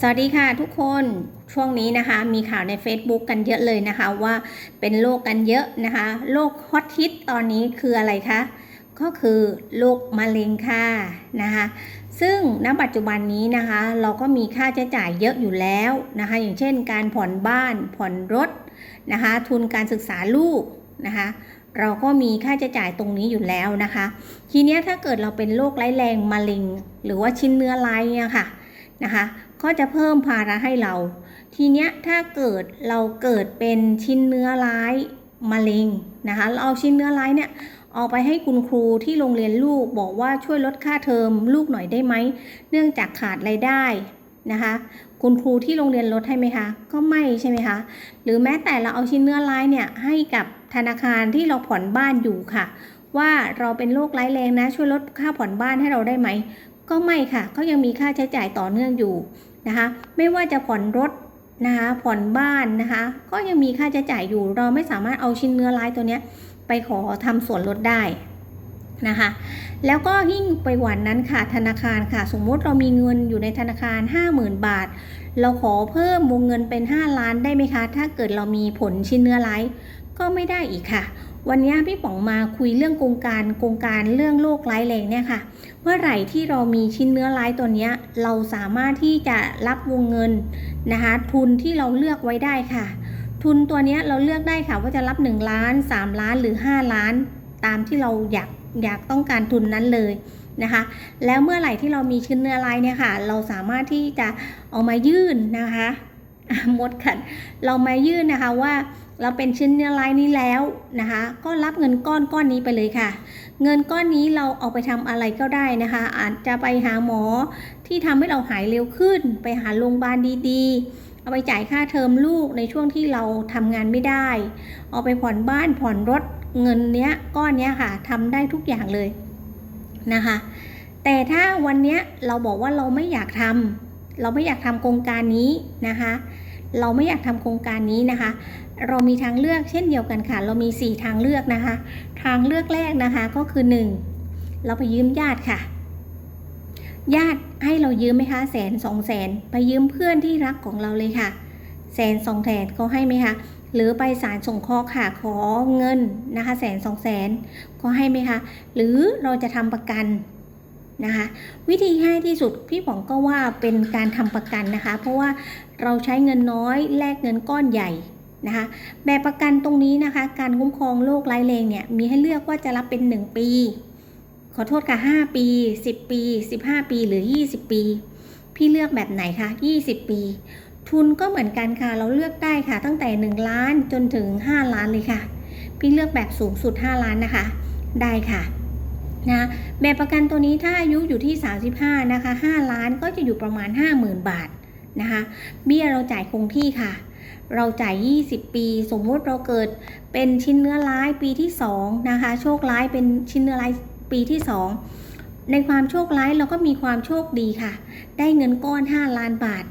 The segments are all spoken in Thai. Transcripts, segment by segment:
สวัสดีค่ะทุกคนช่วงนี้นะคะมีข่าวใน Facebook กันเยอะเลยนะคะว่าเป็นโรคกันเยอะนะคะโรคฮอตฮิตตอนนี้คืออะไรคะก็คือโรคมะเร็งค่ะนะคะซึ่งณปัจจุบันนี้นะคะเราก็มีค่าใช้จ่ายเยอะอยู่แล้วนะคะอย่างเช่นการผ่อนบ้านผ่อนรถนะคะทุนการศึกษาลูกนะคะเราก็มีค่าใช้จ่ายตรงนี้อยู่แล้วนะคะ ทีนี้ถ้าเกิดเราเป็นโรคร้ายแรงมะเร็ง หรือว่าชิ้นเนื้อร้ายเนี่ยค่ะนะคะ ก็จะเพิ่มภาระให้เรา ทีเนี้ยถ้าเกิดเราเกิดเป็นชิ้นเนื้อร้ายมะเร็งนะคะเราเอาชิ้นเนื้อร้ายเนี่ยเอาไปให้คุณครูที่โรงเรียนลูกบอกว่าช่วยลดค่าเทอมลูกหน่อยได้ไหม เนื่องจากขาดรายได้นะคะคุณครูที่โรงเรียนลดให้ไหมคะ ก็ไม่ใช่ไหมคะ หรือแม้แต่เราเอาชิ้นเนื้อร้ายเนี่ยให้กับธนาคารที่เราผ่อนบ้านอยู่ค่ะ ว่าเราเป็นโรคร้ายแรงนะช่วยลดค่าผ่อนบ้านให้เราได้ไหม ก็ไม่ค่ะก็ยังมีค่าใช้จ่ายต่อเนื่องอยู่นะคะไม่ว่าจะผ่อนรถนะคะผ่อนบ้านนะคะก็ยังมีค่าใช้จ่ายอยู่ เราไม่สามารถเอาชิ้นเนื้อร้ายตัวเนี้ยไปขอทำส่วนลดได้นะคะแล้วก็ยิ่งไปกว่านั้นค่ะธนาคารค่ะ สมมติเรามีเงินอยู่ในธนาคาร 50,000 บาท เราขอเพิ่มวงเงินเป็น 5 ล้านได้ไหมคะ ถ้าเกิดเรามีผลชิ้นเนื้อร้ายก็ไม่ได้อีกค่ะ วันนี้พี่ป๋องมาคุยเรื่องโครงการโครงการเรื่องโรคร้ายแรงเนี่ยค่ะ เมื่อไหร่ที่เรามีชิ้นเนื้อร้ายตัวเนี้ยเราสามารถที่จะรับวงเงินนะคะทุนที่เราเลือกไว้ได้ค่ะ ทุนตัวเนี้ยเราเลือกได้ค่ะว่าจะรับ 1 ล้าน 3 ล้านหรือ 5 ล้าน ตามที่เราอยากอยากต้องการทุนนั้นเลยนะคะ แล้วเมื่อไหร่ที่เรามีชิ้นเนื้อร้ายเนี่ยค่ะ เราสามารถที่จะเอามายื่นนะคะอะมดขัดเรามายื่นนะคะว่า เราเป็นชิ้นเนื้อร้ายนี้แล้วนะคะ ก็รับเงินก้อนก้อนนี้ไปเลยค่ะ เงินก้อนนี้เราเอาไปทำอะไรก็ได้นะคะ อาจจะไปหาหมอที่ทำให้เราหายเร็วขึ้น ไปหาโรงพยาบาลดีๆ เอาไปจ่ายค่าเทอมลูกในช่วงที่เราทำงานไม่ได้ เอาไปผ่อนบ้านผ่อนรถเงินเนี้ยก้อนเนี้ยค่ะทำได้ทุกอย่างเลยนะคะ แต่ถ้าวันเนี้ยเราบอกว่าเราไม่อยากทำเราไม่อยากทำโครงการนี้นะคะ เราไม่อยากทำโครงการนี้นะคะ เรามีทางเลือกเช่นเดียวกันค่ะ เรามี 4 ทางเลือกนะคะ ทางเลือกแรกนะคะก็คือ 1 เราไปยืมญาติค่ะ ญาติให้เรายืมไหมคะแสนสองแสนไปยืมเพื่อนที่รักของเราเลยค่ะแสนสองแสนเขาให้ไหมคะหรือไปศาลส่งเคราะห์ค่ะขอเงินนะคะแสนสองแสนก็ให้ไหมคะ หรือเราจะทำประกัน นะคะ วิธีง่ายที่สุดพี่ป๋องก็ว่าเป็นการทำประกันนะคะ เพราะว่าเราใช้เงินน้อยแลกเงินก้อนใหญ่นะคะแบบประกันตรงนี้นะคะ การคุ้มครองโรคร้ายแรงเนี่ยมีให้เลือกว่าจะรับเป็น 1 ปี ขอโทษค่ะ 5 ปี 10 ปี 15 ปีหรือ 20 ปี พี่เลือกแบบไหนคะ 20 ปี ทุนก็เหมือนกันค่ะ เราเลือกได้ค่ะ ตั้งแต่ 1 ล้านจนถึง 5 ล้านเลยค่ะ พี่เลือกแบบสูงสุด 5 ล้านนะคะ ได้ค่ะ นะแบบประกันตัวนี้ถ้าอายุอยู่ที่ 35 นะคะ 5 ล้านก็จะอยู่ประมาณ 50,000 บาทนะคะเบี้ยเราจ่ายคงที่ค่ะ เราจ่าย 20 ปี สมมติเราเกิดเป็นชิ้นเนื้อร้ายปีที่2นะคะ โชคร้ายเป็นชิ้นเนื้อร้ายปีที่ 2 ในความโชคร้ายเราก็มีความโชคดีค่ะ ได้เงินก้อน 5 ล้านบาท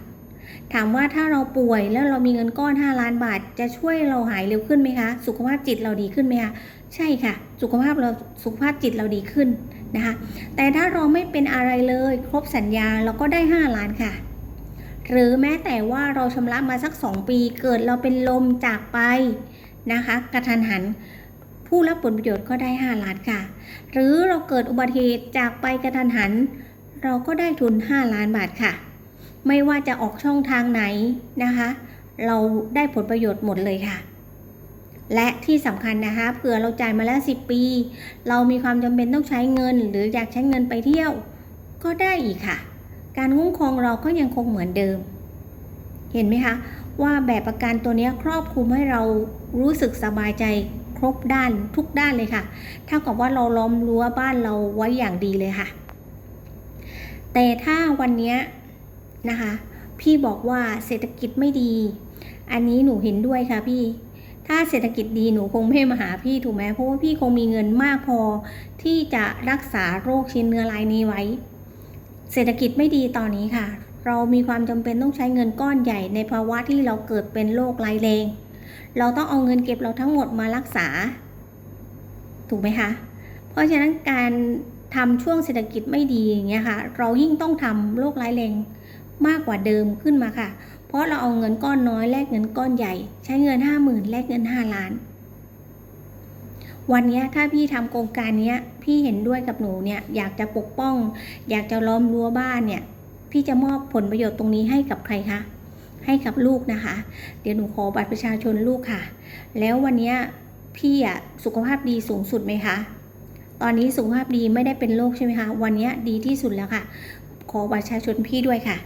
ถามว่าถ้าเราป่วยแล้วเรามีเงินก้อน 5 ล้านบาท จะช่วยเราหายเร็วขึ้นไหมคะ สุขภาพจิตเราดีขึ้นไหมคะใช่ค่ะ สุขภาพเราสุขภาพจิตเราดีขึ้นนะคะ แต่ถ้าเราไม่เป็นอะไรเลยครบสัญญาเราก็ได้ 5 ล้านค่ะ หรือแม้แต่ว่าเราชำระมาสัก 2 ปีเกิดเราเป็นลมจากไปนะคะกระทันหันผู้รับผลประโยชน์ก็ได้ 5 ล้านค่ะ หรือเราเกิดอุบัติเหตุจากไปกระทันหัน เราก็ได้ทุน 5 ล้านบาทค่ะ ไม่ว่าจะออกช่องทางไหนนะคะ เราได้ผลประโยชน์หมดเลยค่ะ และที่สำคัญนะคะเผื่อเราจ่ายมาแล้ว 10 ปี เรามีความจำเป็นต้องใช้เงิน หรืออยากใช้เงินไปเที่ยว ก็ได้อีกค่ะ การคุ้มครองเราก็ยังคงเหมือนเดิม เห็นไหมคะ ว่าแบบประกันตัวนี้ครอบคลุมให้เรารู้สึกสบายใจครบด้านทุกด้านเลยค่ะเท่ากับว่าเราล้อมรั้วบ้านเราไว้อย่างดีเลยค่ะ แต่ถ้าวันนี้นะคะ พี่บอกว่าเศรษฐกิจไม่ดี อันนี้หนูเห็นด้วยค่ะพี่ ถ้าเศรษฐกิจดีหนูคงไม่มาหาพี่ถูกไหมเพราะว่าพี่คงมีเงินมากพอที่จะรักษาโรคชิ้นเนื้อลายนี้ไว้ เศรษฐกิจไม่ดีตอนนี้ค่ะ เรามีความจำเป็นต้องใช้เงินก้อนใหญ่ในภาวะที่เราเกิดเป็นโรคร้ายแรงเราต้องเอาเงินเก็บเราทั้งหมดมารักษา ถูกไหมคะ เพราะฉะนั้นการทำช่วงเศรษฐกิจไม่ดีอย่างเงี้ยค่ะ เรายิ่งต้องทำโรคร้ายแรงมากกว่าเดิมขึ้นมาค่ะ เพราะเราเอาเงินก้อนน้อยแลกเงินก้อนใหญ่ ใช้เงินห้าหมื่นแลกเงินห้าล้าน วันนี้ถ้าพี่ทำโครงการนี้พี่เห็นด้วยกับหนูเนี่ยอยากจะปกป้อง อยากจะล้อมรั้วบ้านเนี่ย พี่จะมอบผลประโยชน์ตรงนี้ให้กับใครคะให้กับลูกนะคะ เดี๋ยวหนูขอบัตรประชาชนลูกค่ะ แล้ววันนี้พี่อะสุขภาพดีสูงสุดไหมคะ ตอนนี้สุขภาพดีไม่ได้เป็นโรคใช่ไหมคะ วันนี้ดีที่สุดแล้วค่ะ ขอบัตรประชาชนพี่ด้วยค่ะ